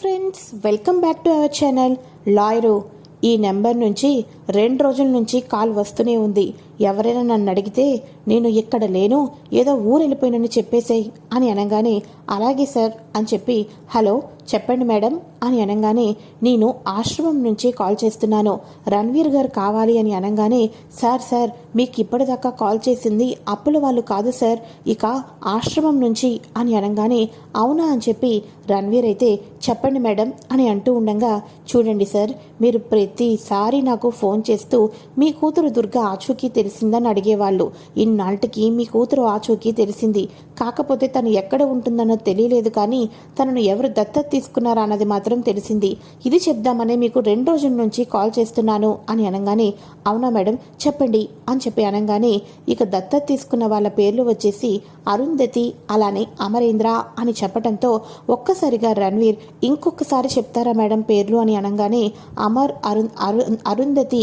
Friends welcome back to our channel lawyer ఈ number నుంచి రెండు రోజుల నుంచి కాల్ వస్తూనే ఉంది. ఎవరైనా నన్ను అడిగితే నేను ఇక్కడ లేను ఏదో ఊరు వెళ్ళిపోయినని చెప్పేసేయ్ అని అనగానే అలాగే సార్ అని చెప్పి హలో చెప్పండి మేడం అని అనగానే నేను ఆశ్రమం నుంచి కాల్ చేస్తున్నాను రణ్వీర్ గారు కావాలి అని అనగానే సార్ సార్ మీకు ఇప్పటిదాకా కాల్ చేసింది అప్పుల వాళ్ళు కాదు సార్ ఇక ఆశ్రమం నుంచి అని అనగానే అవునా అని చెప్పి రణ్వీర్ అయితే చెప్పండి మేడం అని అంటూ ఉండగా చూడండి సార్ మీరు ప్రతిసారి నాకు ఫోన్ చేస్తూ మీ కూతురు దుర్గ ఆచూకీ తెలిసిందని అడిగేవాళ్ళు. ఇన్నాళ్ళకి మీ కూతురు ఆచూకీ తెలిసింది. కాకపోతే తను ఎక్కడ ఉంటుందన్నో తెలియలేదు కానీ తనను ఎవరు దత్తత తీసుకున్నారా అన్నది మాత్రం తెలిసింది. ఇది చెప్దామనే మీకు రెండు రోజుల నుంచి కాల్ చేస్తున్నాను అని అనగానే అవునా మేడం చెప్పండి అని చెప్పి అనగానే ఇక దత్తత తీసుకున్న వాళ్ళ పేర్లు వచ్చేసి అరుంధతి అలానే అమరేంద్ర అని చెప్పడంతో ఒక్కసారిగా రణ్వీర్ ఇంకొకసారి చెప్తారా మేడం పేర్లు అని అనగానే అమర్ అరుణ్ అరు అరుంధతి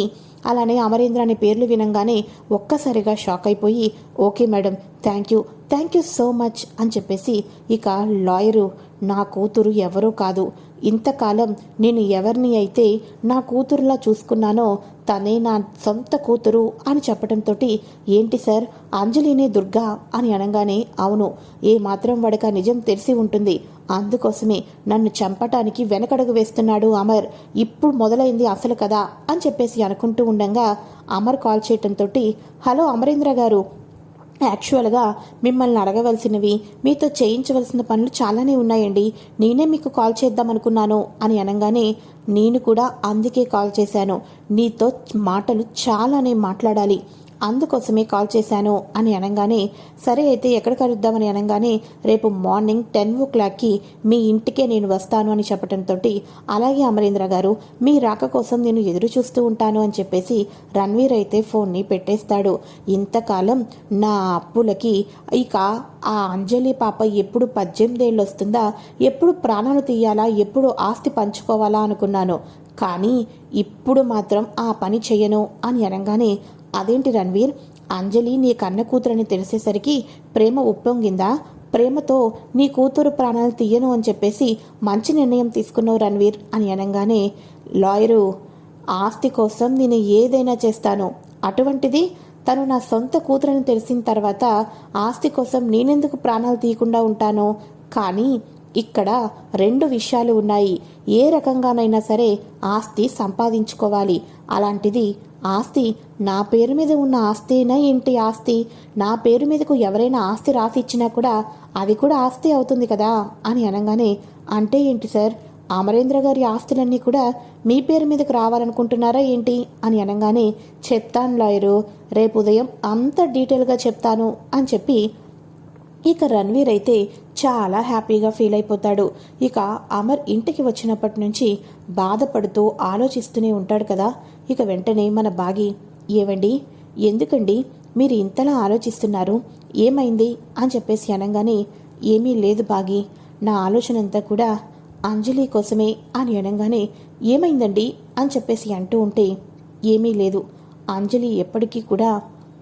అలానే అమరేంద్ర అనే పేర్లు వినంగానే ఒక్కసారిగా షాక్ అయిపోయి okay madam thank you thank you so much అని చెప్పేసి ఇక లాయరు నా కూతురు ఎవరూ కాదు. ఇంతకాలం నేను ఎవరిని అయితే నా కూతురులా చూసుకున్నానో తనే నా సొంత కూతురు అని చెప్పడంతో ఏంటి సార్ అంజలినే దుర్గా అని అనగానే అవును ఏ మాత్రం వాడిక నిజం తెలిసి ఉంటుంది. అందుకోసమే నన్ను చంపటానికి వెనకడుగు వేస్తున్నాడు అమర్. ఇప్పుడు మొదలైంది అసలు కదా అని చెప్పేసి అనుకుంటూ ఉండగా అమర్ కాల్ చేయటంతో హలో అమరేంద్ర గారు యాక్చువల్గా మిమ్మల్ని అడగవలసినవి మీతో చేయించవలసిన పనులు చాలానే ఉన్నాయండి. నేనే మీకు కాల్ చేద్దామనుకున్నాను అని అనగానే నేను కూడా అందుకే కాల్ చేశాను. నీతో మాటలు చాలానే మాట్లాడాలి. అందుకోసమే కాల్ చేశాను అని అనగానే సరే అయితే ఎక్కడ కలుద్దామని అనగానే రేపు మార్నింగ్ టెన్ ఓ క్లాక్కి మీ ఇంటికే నేను వస్తాను అని చెప్పడంతో అలాగే అమరేంద్ర గారు మీ రాక కోసం నేను ఎదురు చూస్తూ ఉంటాను అని చెప్పేసి రణ్వీర్ అయితే ఫోన్ని పెట్టేస్తాడు. ఇంతకాలం నా అప్పులకి ఇక ఆ అంజలి పాప ఎప్పుడు పద్దెనిమిదేళ్ళు వస్తుందా ఎప్పుడు ప్రాణాలు తీయాలా ఎప్పుడు ఆస్తి పంచుకోవాలా అనుకున్నాను. కానీ ఇప్పుడు మాత్రం ఆ పని చెయ్యను అని అనగానే అదేంటి రణ్వీర్? అంజలి నీ కన్న కూతురని తెలిసేసరికి ప్రేమ ఉప్పొంగిందా? ప్రేమతో నీ కూతురు ప్రాణాలు తీయను అని చెప్పేసి మంచి నిర్ణయం తీసుకున్నావు రణ్వీర్ అని అనగానే లాయరు ఆస్తి కోసం నేను ఏదైనా చేస్తాను. అటువంటిది తను నా సొంత కూతురని తెలిసిన తర్వాత ఆస్తి కోసం నేనెందుకు ప్రాణాలు తీయకుండా ఉంటాను? కానీ ఇక్కడ రెండు విషయాలు ఉన్నాయి. ఏ రకంగానైనా సరే ఆస్తి సంపాదించుకోవాలి. అలాంటిది ఆస్తి నా పేరు మీద ఉన్న ఆస్తినా ఏంటి ఆస్తి? నా పేరు మీదకు ఎవరైనా ఆస్తి రాసి ఇచ్చినా కూడా అది కూడా ఆస్తి అవుతుంది కదా? అని అనగానే అంటే ఏంటి సార్? అమరేంద్ర గారి ఆస్తులన్నీ కూడా మీ పేరు మీదకు రావాలనుకుంటున్నారా ఏంటి? అని అనగానే చెప్తాను లాయరు రేపు ఉదయం అంత డీటెయిల్గా చెప్తాను అని చెప్పి ఇక రణ్వీర్ అయితే చాలా హ్యాపీగా ఫీల్ అయిపోతాడు. ఇక అమర్ ఇంటికి వచ్చినప్పటి నుంచి బాధపడుతూ ఆలోచిస్తూనే ఉంటాడు కదా. ఇక వెంటనే మన బాగి ఏవండి? ఎందుకండి? మీరు ఇంతలా ఆలోచిస్తున్నారు? ఏమైంది? అని చెప్పేసి అనగానే ఏమీ లేదు బాగి. నా ఆలోచన అంతా కూడా అంజలి కోసమే అని అనగానే ఏమైందండి? అని చెప్పేసి అంటూ ఉంటే ఏమీ లేదు. అంజలి ఎప్పటికీ కూడా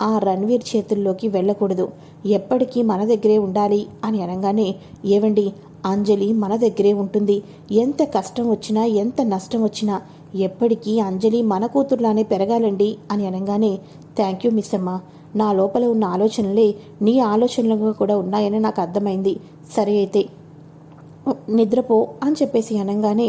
ఆ రణ్వీర్ చేతుల్లోకి వెళ్ళకూడదు. ఎప్పటికీ మన దగ్గరే ఉండాలి అని అనగానే ఏవండి అంజలి మన దగ్గరే ఉంటుంది. ఎంత కష్టం వచ్చినా ఎంత నష్టం వచ్చినా ఎప్పటికీ అంజలి మన కూతురులానే పెరగాలండి అని అనగానే థ్యాంక్ యూ మిస్ అమ్మ. నా లోపల ఉన్న ఆలోచనలే నీ ఆలోచనలుగా కూడా ఉన్నాయని నాకు అర్థమైంది. సరే అయితే నిద్రపో అని చెప్పేసి అనగానే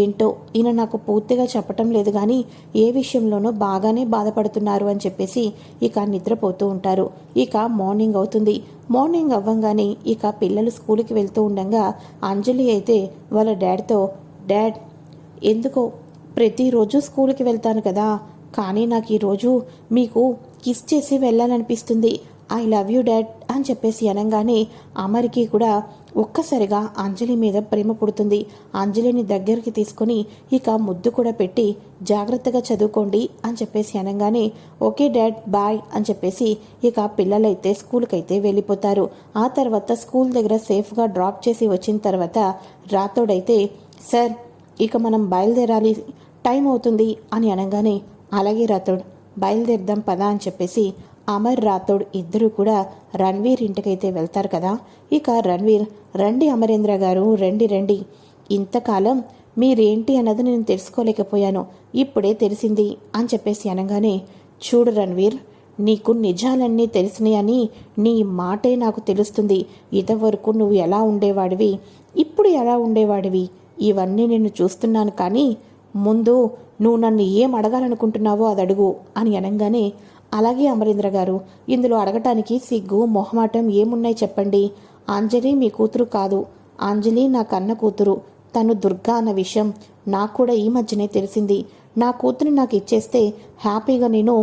ఏంటో ఈయన నాకు పూర్తిగా చెప్పటం లేదు కానీ ఏ విషయంలోనూ బాగానే బాధపడుతున్నారు అని చెప్పేసి ఇక నిద్రపోతూ ఉంటారు. ఇక మార్నింగ్ అవుతుంది. మార్నింగ్ అవ్వంగానే ఇక పిల్లలు స్కూల్కి వెళ్తూ ఉండగా అంజలి అయితే వాళ్ళ డాడ్తో డాడ్ ఎందుకో ప్రతిరోజు స్కూల్కి వెళ్తాను కదా కానీ నాకు ఈరోజు మీకు కిస్ చేసి వెళ్ళాలనిపిస్తుంది. ఐ లవ్ యూ డాడ్ అని చెప్పేసి అనగానే అమరికి కూడా ఒక్కసారిగా అంజలి మీద ప్రేమ పుడుతుంది. అంజలిని దగ్గరికి తీసుకొని ఇక ముద్దు కూడా పెట్టి జాగ్రత్తగా చదువుకోండి అని చెప్పేసి అనగానే ఓకే డాడ్ బాయ్ అని చెప్పేసి ఇక పిల్లలైతే స్కూల్కి అయితే వెళ్ళిపోతారు. ఆ తర్వాత స్కూల్ దగ్గర సేఫ్గా డ్రాప్ చేసి వచ్చిన తర్వాత రాతోడైతే సార్ ఇక మనం బయలుదేరాలి టైం అవుతుంది అని అనగానే అలాగే రాతోడ్ బయలుదేరదాం పదా అని చెప్పేసి అమర్ రాథోడ్ ఇద్దరు కూడా రణ్వీర్ ఇంటికైతే వెళ్తారు కదా. ఇక రణ్వీర్ రండి అమరేంద్ర గారు రండి రండి. ఇంతకాలం మీరేంటి అన్నది నేను తెలుసుకోలేకపోయాను. ఇప్పుడే తెలిసింది అని చెప్పేసి అనగానే చూడు రణ్వీర్ నీకు నిజాలన్నీ తెలిసినాయని నీ మాటే నాకు తెలుస్తుంది. ఇంతవరకు నువ్వు ఎలా ఉండేవాడివి? ఇప్పుడు ఎలా ఉండేవాడివి? ఇవన్నీ నేను చూస్తున్నాను కానీ ముందు నువ్వు నన్ను ఏం అడగాలనుకుంటున్నావో అది అడుగు అని అనగానే అలాగే అమరేంద్ర గారు ఇందులో అడగటానికి సిగ్గు మొహమాటం ఏమున్నాయి చెప్పండి. అంజలి మీ కూతురు కాదు. అంజలి నా కన్న కూతురు. తను దుర్గా అన్న విషయం నాకు కూడా ఈ మధ్యనే తెలిసింది. నా కూతురు నాకు ఇచ్చేస్తే హ్యాపీగా నేను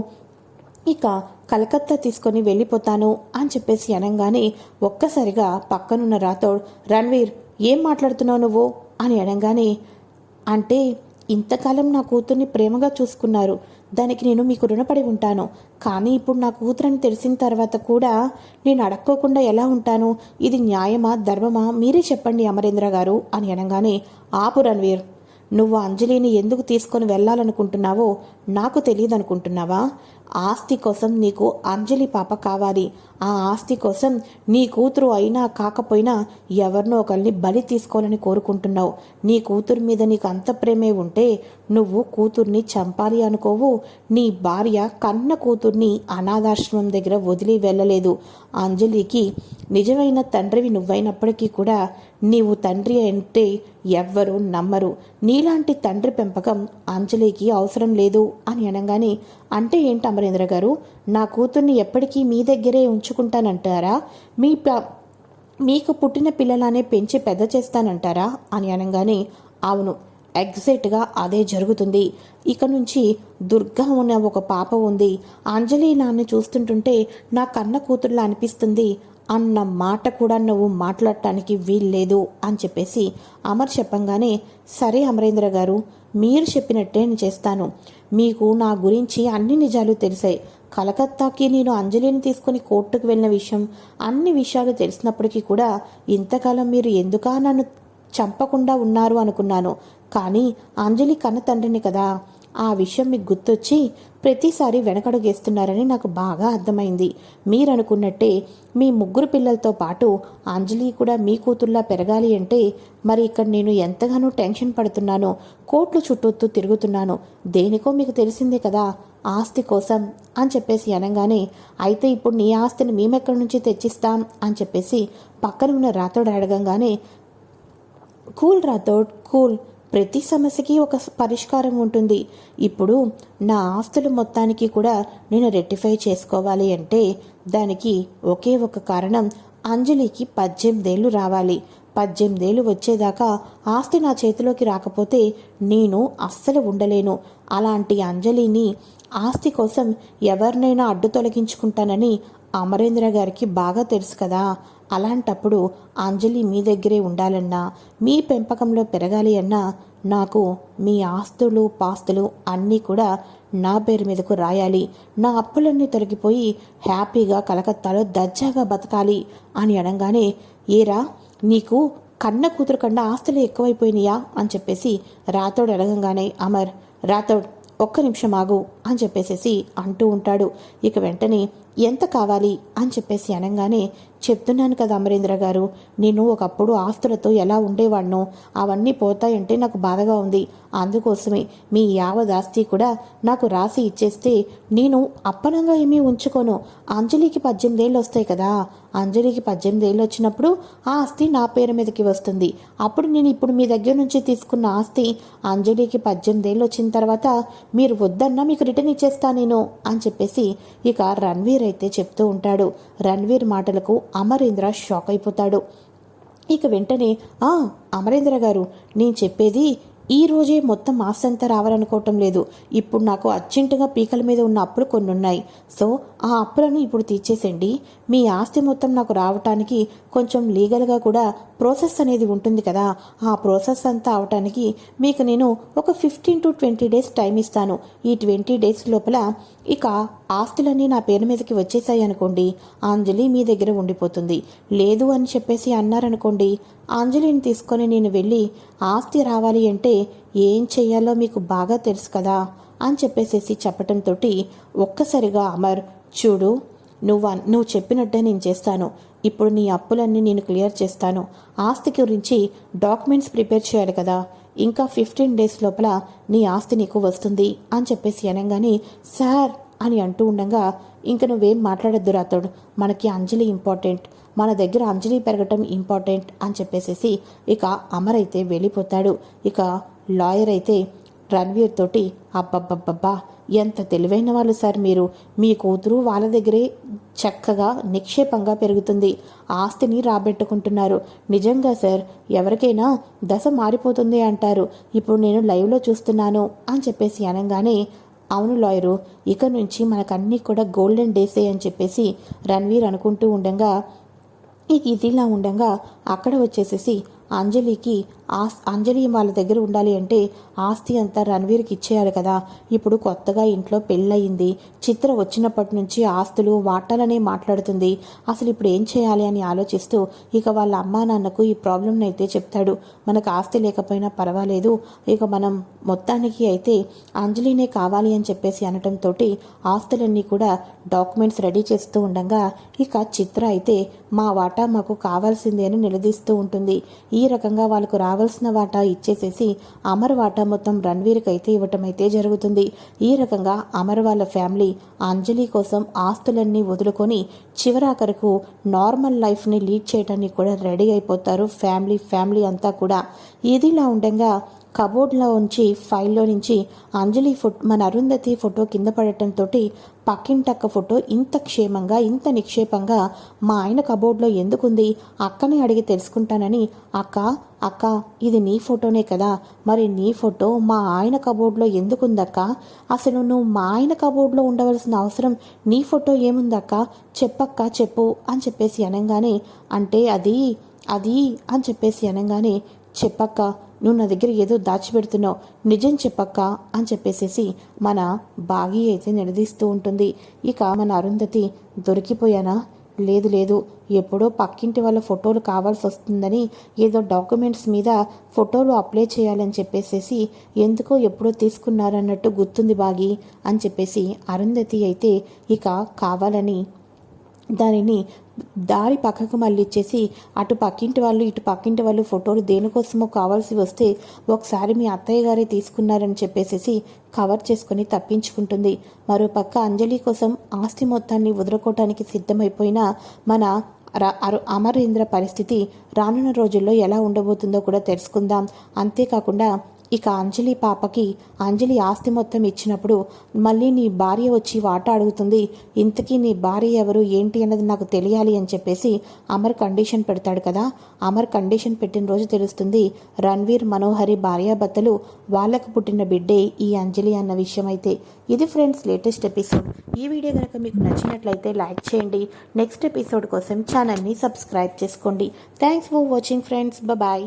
ఇక కలకత్తా తీసుకొని వెళ్ళిపోతాను అని చెప్పేసి అనగానే ఒక్కసారిగా పక్కనున్న రాథోడ్ రణ్వీర్ ఏం మాట్లాడుతున్నావు నువ్వు? అని అనగానే అంటే ఇంతకాలం నా కూతుర్ని ప్రేమగా చూసుకున్నారు. దానికి నేను మీకు రుణపడి ఉంటాను. కానీ ఇప్పుడు నా కూతురని తెలిసిన తర్వాత కూడా నేను అడక్కోకుండా ఎలా ఉంటాను? ఇది న్యాయమా ధర్మమా? మీరే చెప్పండి అమరేంద్ర గారు అని అనగానే ఆపు రణ్వీర్ నువ్వు అంజలిని ఎందుకు తీసుకొని వెళ్ళాలనుకుంటున్నావో నాకు తెలియదు అనుకుంటున్నావా ఆస్తి కోసం నీకు అంజలి పాప కావాలి. ఆ ఆస్తి కోసం నీ కూతురు అయినా కాకపోయినా ఎవరినో ఒకరిని బలి తీసుకోవాలని కోరుకుంటున్నావు. నీ కూతురు మీద నీకు అంత ప్రేమే ఉంటే నువ్వు కూతుర్ని చంపాలి అనుకోవు. నీ భార్య కన్న కూతుర్ని అనాథాశ్రమం దగ్గర వదిలి వెళ్ళలేదు. అంజలికి నిజమైన తండ్రివి నువ్వైనప్పటికీ కూడా నీవు తండ్రి అంటే ఎవ్వరూ నమ్మరు. నీలాంటి తండ్రి పెంపకం అంజలికి అవసరం లేదు అని అనగానే అంటే ఏంటి అమరేంద్ర గారు? నా కూతుర్ని ఎప్పటికీ మీ దగ్గరే ఉంచుకుంటానంటారా? మీ మీకు పుట్టిన పిల్లలానే పెంచి పెద్ద చేస్తానంటారా? అని అనగానే అవును ఎగ్జాక్ట్గా అదే జరుగుతుంది. ఇక నుంచి దుర్గా ఉన్న ఒక పాప ఉంది. అంజలి నాన్ని చూస్తుంటుంటే నా కన్న కూతురులా అనిపిస్తుంది. అన్న మాట కూడా నువ్వు మాట్లాడటానికి వీల్లేదు అని చెప్పేసి అమర్ చెప్పంగానే సరే అమరేంద్ర గారు మీరు చెప్పినట్టే నేను చేస్తాను. మీకు నా గురించి అన్ని నిజాలు తెలిసాయి. కలకత్తాకి నేను అంజలిని తీసుకుని కోర్టుకు వెళ్ళిన విషయం అన్ని విషయాలు తెలిసినప్పటికీ కూడా ఇంతకాలం మీరు ఎందుకా నన్ను చంపకుండా ఉన్నారు అనుకున్నాను. కానీ అంజలి కన్న తండ్రిని కదా. ఆ విషయం మీకు గుర్తొచ్చి ప్రతిసారి వెనకడుగేస్తున్నారని నాకు బాగా అర్థమైంది. మీరనుకున్నట్టే మీ ముగ్గురు పిల్లలతో పాటు అంజలి కూడా మీ కూతుర్లా పెరగాలి అంటే మరి ఇక్కడ నేను ఎంతగానో టెన్షన్ పడుతున్నానో కోట్లు చుట్టూతూ తిరుగుతున్నాను దేనికో మీకు తెలిసిందే కదా ఆస్తి కోసం అని చెప్పేసి అనగానే అయితే ఇప్పుడు నీ ఆస్తిని మేమెక్కడి నుంచి తెచ్చిస్తాం? అని చెప్పేసి పక్కన ఉన్న రాతోడు అడగంగానే కూల్ రాథోడ్ కూల్ ప్రతి సమస్యకి ఒక పరిష్కారం ఉంటుంది. ఇప్పుడు నా ఆస్తులు మొత్తానికి కూడా నేను రెట్టిఫై చేసుకోవాలి అంటే దానికి ఒకే ఒక కారణం అంజలికి పద్దెనిమిదేళ్ళు రావాలి. పద్దెనిమిదేళ్ళు వచ్చేదాకా ఆస్తి నా చేతిలోకి రాకపోతే నేను అస్సలు ఉండలేను. అలాంటి అంజలిని ఆస్తి కోసం ఎవరినైనా అడ్డు తొలగించుకుంటానని అమరేంద్ర గారికి బాగా తెలుసు కదా. అలాంటప్పుడు అంజలి మీ దగ్గరే ఉండాలన్నా మీ పెంపకంలో పెరగాలి అన్నా నాకు మీ ఆస్తులు పాస్తులు అన్నీ కూడా నా పేరు మీదకు రాయాలి. నా అప్పులన్నీ తొలగిపోయి హ్యాపీగా కలకత్తాలో దర్జాగా బతకాలి అని అనగానే ఏరా నీకు కన్న కూతురు కన్నా ఆస్తులు ఎక్కువైపోయినాయా అని చెప్పేసి రాతోడు అడగంగానే అమర్ రాతోడ్ ఒక్క నిమిషం ఆగు అని చెప్పేసేసి అంటూ ఉంటాడు. ఇక వెంటనే ఎంత కావాలి అని చెప్పేసి అనగానే చెప్తున్నాను కదా అమరేంద్ర గారు నేను ఒకప్పుడు ఆస్తులతో ఎలా ఉండేవాడినో అవన్నీ పోతాయంటే నాకు బాధగా ఉంది. అందుకోసమే మీ యావదాస్తి కూడా నాకు రాసి ఇచ్చేస్తే నేను అప్పనంగా ఏమీ ఉంచుకోను. అంజలికి పద్దెనిమిదేళ్ళు వస్తాయి కదా. అంజలికి పద్దెనిమిదేళ్ళు వచ్చినప్పుడు ఆ ఆస్తి నా పేరు మీదకి వస్తుంది. అప్పుడు నేను ఇప్పుడు మీ దగ్గర నుంచి తీసుకున్న ఆస్తి అంజలికి పద్దెనిమిదేళ్ళు వచ్చిన తర్వాత మీరు వద్దన్నా మీకు రిటర్న్ ఇచ్చేస్తా నేను అని చెప్పేసి ఇక రణవీర్ అయితే చెప్తూ ఉంటాడు. రణవీర్ మాటలకు అమరేంద్ర షాక్ అయిపోతాడు. ఇక వెంటనే ఆ అమరేంద్ర గారు నేను చెప్పేది ఈ రోజే మొత్తం ఆస్తి అంతా రావాలనుకోవటం లేదు. ఇప్పుడు నాకు అర్జెంటుగా పీకల మీద ఉన్న అప్పులు కొన్ని ఉన్నాయి సో ఆ అప్పులను ఇప్పుడు తీర్చేసేయండి. మీ ఆస్తి మొత్తం నాకు రావటానికి కొంచెం లీగల్గా కూడా ప్రాసెస్ అనేది ఉంటుంది కదా. ఆ ప్రాసెస్ అంతా అవటానికి మీకు నేను ఒక fifteen to twenty days time ఇస్తాను. ఈ ట్వంటీ డేస్ లోపల ఇక ఆస్తులన్నీ నా పేరు మీదకి వచ్చేసాయి అనుకోండి అంజలి మీ దగ్గర ఉండిపోతుంది. లేదు అని చెప్పేసి అన్నారనుకోండి అంజలిని తీసుకొని నేను వెళ్ళి ఆస్తి రావాలి అంటే ఏం చెయ్యాలో మీకు బాగా తెలుసు కదా అని చెప్పేసేసి చెప్పటంతో ఒక్కసారిగా అమర్ చూడు నువ్వు నువ్వు చెప్పినట్టే నేను చేస్తాను. ఇప్పుడు నీ అప్పులన్నీ నేను క్లియర్ చేస్తాను. ఆస్తి గురించి డాక్యుమెంట్స్ ప్రిపేర్ చేయాలి కదా. ఇంకా ఫిఫ్టీన్ డేస్ లోపల నీ ఆస్తి నీకు వస్తుంది అని చెప్పేసి అనగానే సార్ అని అంటూ ఉండగా ఇంక నువ్వేం మాట్లాడద్దు రాతోడు మనకి అంజలి ఇంపార్టెంట్. మన దగ్గర అంజలి పెరగటం ఇంపార్టెంట్ అని చెప్పేసేసి ఇక అమర్ అయితే వెళ్ళిపోతాడు. ఇక లాయర్ అయితే రణ్వీర్ తోటి అబ్బబ్బబ్బబ్బా! ఎంత తెలివైన వాళ్ళు సార్ మీరు. మీ కూతురు వాళ్ళ దగ్గరే చక్కగా నిక్షేపంగా పెరుగుతుంది. ఆస్తిని రాబెట్టుకుంటున్నారు. నిజంగా సార్ ఎవరికైనా దశ మారిపోతుంది అంటారు. ఇప్పుడు నేను లైవ్లో చూస్తున్నాను అని చెప్పేసి అనగానే అవును లాయరు ఇక నుంచి మనకన్నీ కూడా గోల్డెన్ డేసే అని చెప్పేసి రణ్వీర్ అనుకుంటూ ఉండగా ఇక ఇదిలా ఉండగా అక్కడ వచ్చేసేసి అంజలికి ఆస్ అంజలి వాళ్ళ దగ్గర ఉండాలి అంటే ఆస్తి అంతా రణవీర్కి ఇచ్చేయాలి కదా. ఇప్పుడు కొత్తగా ఇంట్లో పెళ్ళయింది. చిత్ర వచ్చినప్పటి నుంచి ఆస్తులు వాటాలనే మాట్లాడుతుంది. అసలు ఇప్పుడు ఏం చేయాలి అని ఆలోచిస్తూ ఇక వాళ్ళ అమ్మా నాన్నకు ఈ ప్రాబ్లంని అయితే చెప్తాడు. మనకు ఆస్తి లేకపోయినా పర్వాలేదు. ఇక మనం మొత్తానికి అయితే అంజలినే కావాలి అని చెప్పేసి అనటంతో ఆస్తులన్నీ కూడా డాక్యుమెంట్స్ రెడీ చేస్తూ ఉండగా ఇక చిత్ర అయితే మా వాటా మాకు కావాల్సిందే అని నిలదీస్తూ ఉంటుంది. ఈ రకంగా వాళ్ళకు కావలసిన వాటా ఇచ్చేసేసి అమర్ వాటా మొత్తం రణ్వీర్కి అయితే ఇవ్వటం అయితే జరుగుతుంది. ఈ రకంగా అమర్ వాళ్ళ ఫ్యామిలీ అంజలి కోసం ఆస్తులన్నీ వదులుకొని చివరాఖరకు నార్మల్ లైఫ్ని లీడ్ చేయడానికి కూడా రెడీ అయిపోతారు ఫ్యామిలీ ఫ్యామిలీ అంతా కూడా. ఇదిలా ఉండగా కబోర్డ్లో ఉంచి ఫైల్లో నుంచి అంజలి ఫోటో మన అరుంధతి ఫోటో కింద పడటంతో పక్కింటక్క ఫోటో ఇంత క్షేమంగా ఇంత నిక్షేపంగా మా ఆయన కబోర్డ్లో ఎందుకుంది? అక్కనే అడిగి తెలుసుకుంటానని అక్క అక్క ఇది నీ ఫోటోనే కదా? మరి నీ ఫోటో మా ఆయన కబోర్డ్లో ఎందుకుందక్క? అసలు నువ్వు మా ఆయన కబోర్డ్లో ఉండవలసిన అవసరం నీ ఫోటో ఏముందక్క? చెప్పక్క చెప్పు అని చెప్పేసి అనగానే అంటే అది అది అని చెప్పేసి అనగానే చెప్పక్క నువ్వు నా దగ్గర ఏదో దాచిపెడుతున్నావు నిజం చెప్పక్క అని చెప్పేసేసి మన బాగి అయితే నిలదీస్తూ ఉంటుంది. ఇక మన అరుంధతి దొరికిపోయానా? లేదు లేదు. ఎప్పుడో పక్కింటి వాళ్ళ ఫోటోలు కావాల్సి వస్తుందని ఏదో డాక్యుమెంట్స్ మీద ఫోటోలు అప్లై చేయాలని చెప్పేసేసి ఎందుకో ఎప్పుడో తీసుకున్నారన్నట్టు గుర్తుంది బాగి అని చెప్పేసి అరుంధతి అయితే ఇక కావాలని దానిని దారి పక్కకు మళ్ళిచ్చేసి అటు పక్కింటి వాళ్ళు ఇటు పక్కింటి వాళ్ళు ఫోటోలు దేనికోసమో కావాల్సి వస్తే ఒకసారి మీ అత్తయ్య గారే తీసుకున్నారని చెప్పేసేసి కవర్ చేసుకుని తప్పించుకుంటుంది. మరో పక్క అంజలి కోసం ఆస్తి మొత్తాన్ని వదులుకోవటానికి సిద్ధమైపోయిన మన అమరేంద్ర పరిస్థితి రానున్న రోజుల్లో ఎలా ఉండబోతుందో కూడా తెలుసుకుందాం. అంతేకాకుండా ఇక అంజలి పాపకి అంజలి ఆస్తి మొత్తం ఇచ్చినప్పుడు మళ్ళీ నీ భార్య వచ్చి వాట అడుగుతుంది ఇంతకీ నీ భార్య ఎవరు ఏంటి అన్నది నాకు తెలియాలి అని చెప్పేసి అమర్ కండిషన్ పెడతాడు కదా. అమర్ కండిషన్ పెట్టిన రోజు తెలుస్తుంది రణ్వీర్ మనోహరి భార్యాభర్తలు వాళ్ళకు పుట్టిన బిడ్డే ఈ అంజలి అన్న విషయం అయితే ఇది ఫ్రెండ్స్ లేటెస్ట్ ఎపిసోడ్ ఈ వీడియో కనుక మీకు నచ్చినట్లయితే లైక్ చేయండి. నెక్స్ట్ ఎపిసోడ్ కోసం ఛానల్ని సబ్స్క్రైబ్ చేసుకోండి. Thanks for watching friends bye